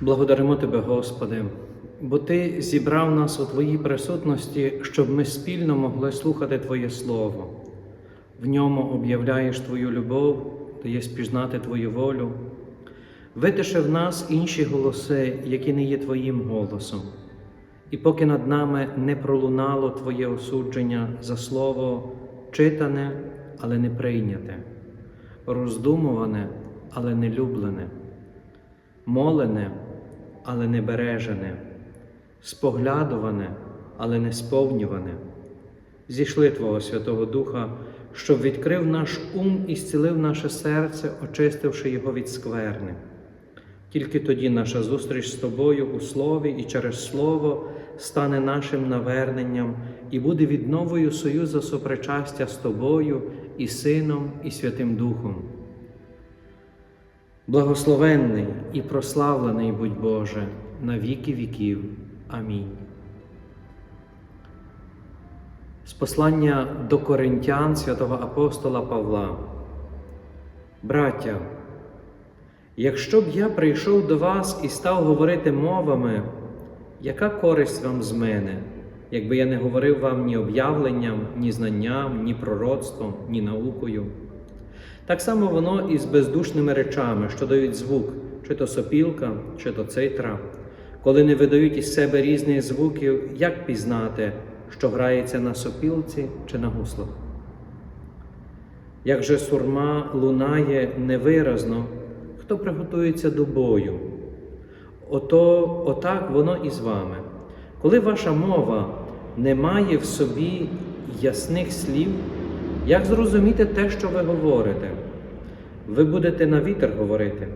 Благодаримо Тебе, Господи, бо Ти зібрав нас у Твоїй присутності, щоб ми спільно могли слухати Твоє Слово. В ньому об'являєш Твою любов, даєш пізнати Твою волю. Витиши в нас інші голоси, які не є Твоїм голосом. І поки над нами не пролунало Твоє осудження за слово читане, але не прийняте, роздумуване, але не люблене, молене, але не бережене, споглядуване, але не сповнюване. Зійшли Твого Святого Духа, щоб відкрив наш ум і зцілив наше серце, очистивши його від скверни. Тільки тоді наша зустріч з тобою у слові і через слово стане нашим наверненням і буде відновою союзу сопричастя з тобою і Сином, і Святим Духом. Благословенний і прославлений будь Боже на віки віків. Амінь. З послання до коринтян святого апостола Павла. Браття, якщо б я прийшов до вас і став говорити мовами, яка користь вам з мене, якби я не говорив вам ні об'явленням, ні знанням, ні пророцтвом, ні наукою? Так само воно і з бездушними речами, що дають звук, чи то сопілка, чи то цитра, коли не видають із себе різних звуків, як пізнати, що грається на сопілці чи на гуслах? Як же сурма лунає невиразно, хто приготується до бою? Ото отак воно і з вами. Коли ваша мова не має в собі ясних слів, як зрозуміти те, що ви говорите? Ви будете на вітер говорити.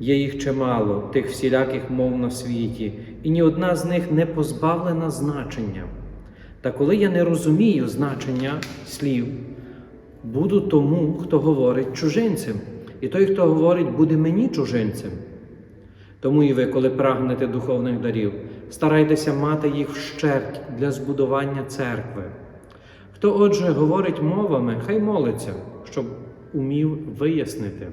Є їх чимало, тих всіляких мов на світі, і ні одна з них не позбавлена значення. Та коли я не розумію значення слів, буду тому, хто говорить чужинцем, і той, хто говорить, буде мені чужинцем. Тому і ви, коли прагнете духовних дарів, старайтеся мати їх вщерть для збудування церкви. Хто, отже, говорить мовами, хай молиться, щоб умів вияснити.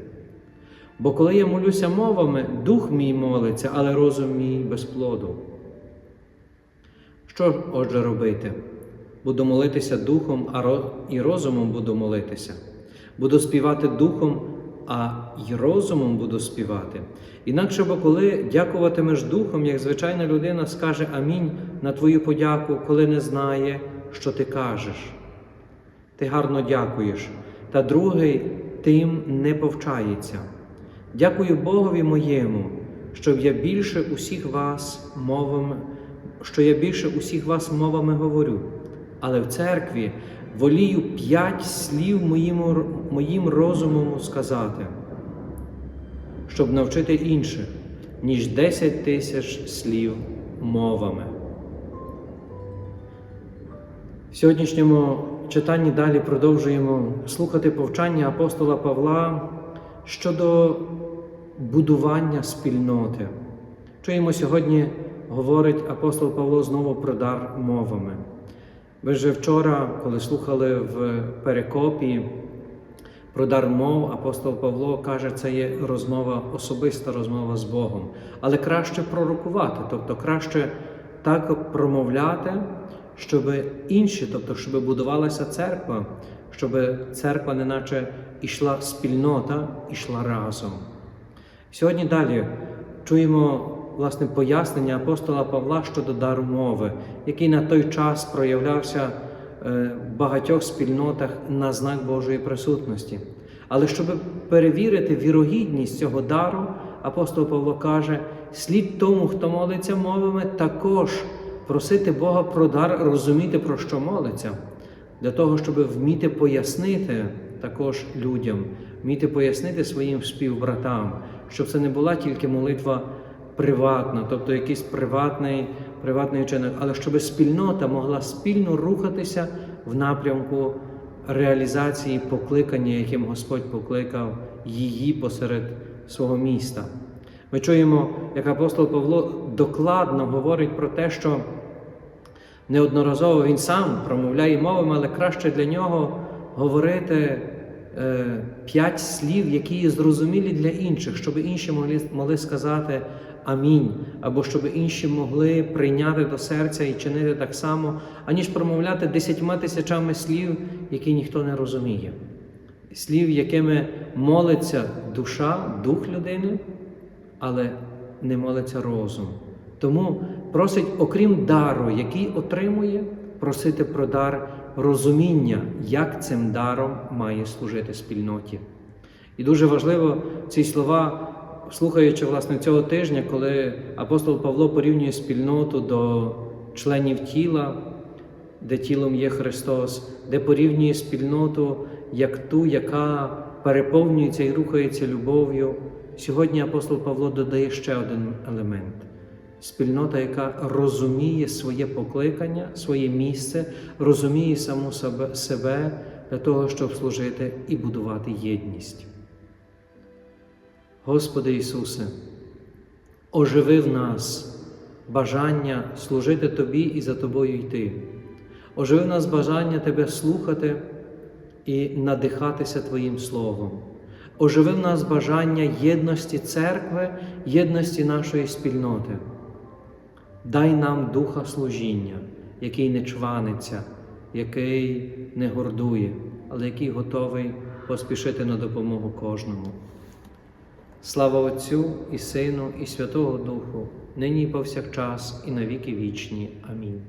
Бо коли я молюся мовами, дух мій молиться, але розум мій без плоду. Що отже, робити? Буду молитися духом, і розумом буду молитися. Буду співати духом, а й розумом буду співати. Інакше, бо коли дякуватимеш духом, як звичайна людина скаже амінь на твою подяку, коли не знає, що ти кажеш. Ти гарно дякуєш, та другий тим не повчається. Дякую Богові моєму, щоб я більше усіх вас мовами, що я більше усіх вас мовами говорю, але в церкві волію п'ять слів моїм, моїм розумом сказати, щоб навчити інших, ніж десять тисяч слів мовами. Сьогоднішньому читанні далі продовжуємо слухати повчання апостола Павла щодо будування спільноти. Чуємо сьогодні, говорить апостол Павло знову про дар мовами. Ви вже вчора, коли слухали в перекопі про дар мов, апостол Павло каже, це є розмова, особиста розмова з Богом. Але краще пророкувати, тобто краще так промовляти, щоб інші, тобто, щоб будувалася церква, щоб церква, неначе ішла спільнота, ішла разом. Сьогодні далі чуємо власне пояснення апостола Павла щодо дару мови, який на той час проявлявся в багатьох спільнотах на знак Божої присутності. Але щоб перевірити вірогідність цього дару, апостол Павло каже: слід тому, хто молиться мовами, також просити Бога про дар, розуміти, про що молиться, для того, щоб вміти пояснити також людям, вміти пояснити своїм співбратам, щоб це не була тільки молитва приватна, тобто якийсь приватний, приватний вчинок, але щоб спільнота могла спільно рухатися в напрямку реалізації покликання, яким Господь покликав її посеред свого міста. Ми чуємо, як апостол Павло докладно говорить про те, що неодноразово він сам промовляє мовами, але краще для нього говорити е, п'ять слів, які є зрозумілі для інших, щоб інші могли, могли сказати амінь, або щоб інші могли прийняти до серця і чинити так само, аніж промовляти десятьма тисячами слів, які ніхто не розуміє. Слів, якими молиться душа, дух людини, але не молиться розум. Тому просить, окрім дару, який отримує, просити про дар розуміння, як цим даром має служити спільноті. І дуже важливо ці слова, слухаючи власне цього тижня, коли апостол Павло порівнює спільноту до членів тіла, де тілом є Христос, де порівнює спільноту як ту, яка переповнюється і рухається любов'ю. Сьогодні апостол Павло додає ще один елемент спільнота, яка розуміє своє покликання, своє місце, розуміє саму себе, для того, щоб служити і будувати єдність. Господи Ісусе, оживи в нас бажання служити Тобі і за Тобою йти. Оживи в нас бажання Тебе слухати і надихатися Твоїм Словом. Оживи в нас бажання єдності церкви, єдності нашої спільноти. Дай нам духа служіння, який не чваниться, який не гордує, але який готовий поспішити на допомогу кожному. Слава Отцю і Сину, і Святого Духу, нині і повсякчас, і на віки вічні. Амінь.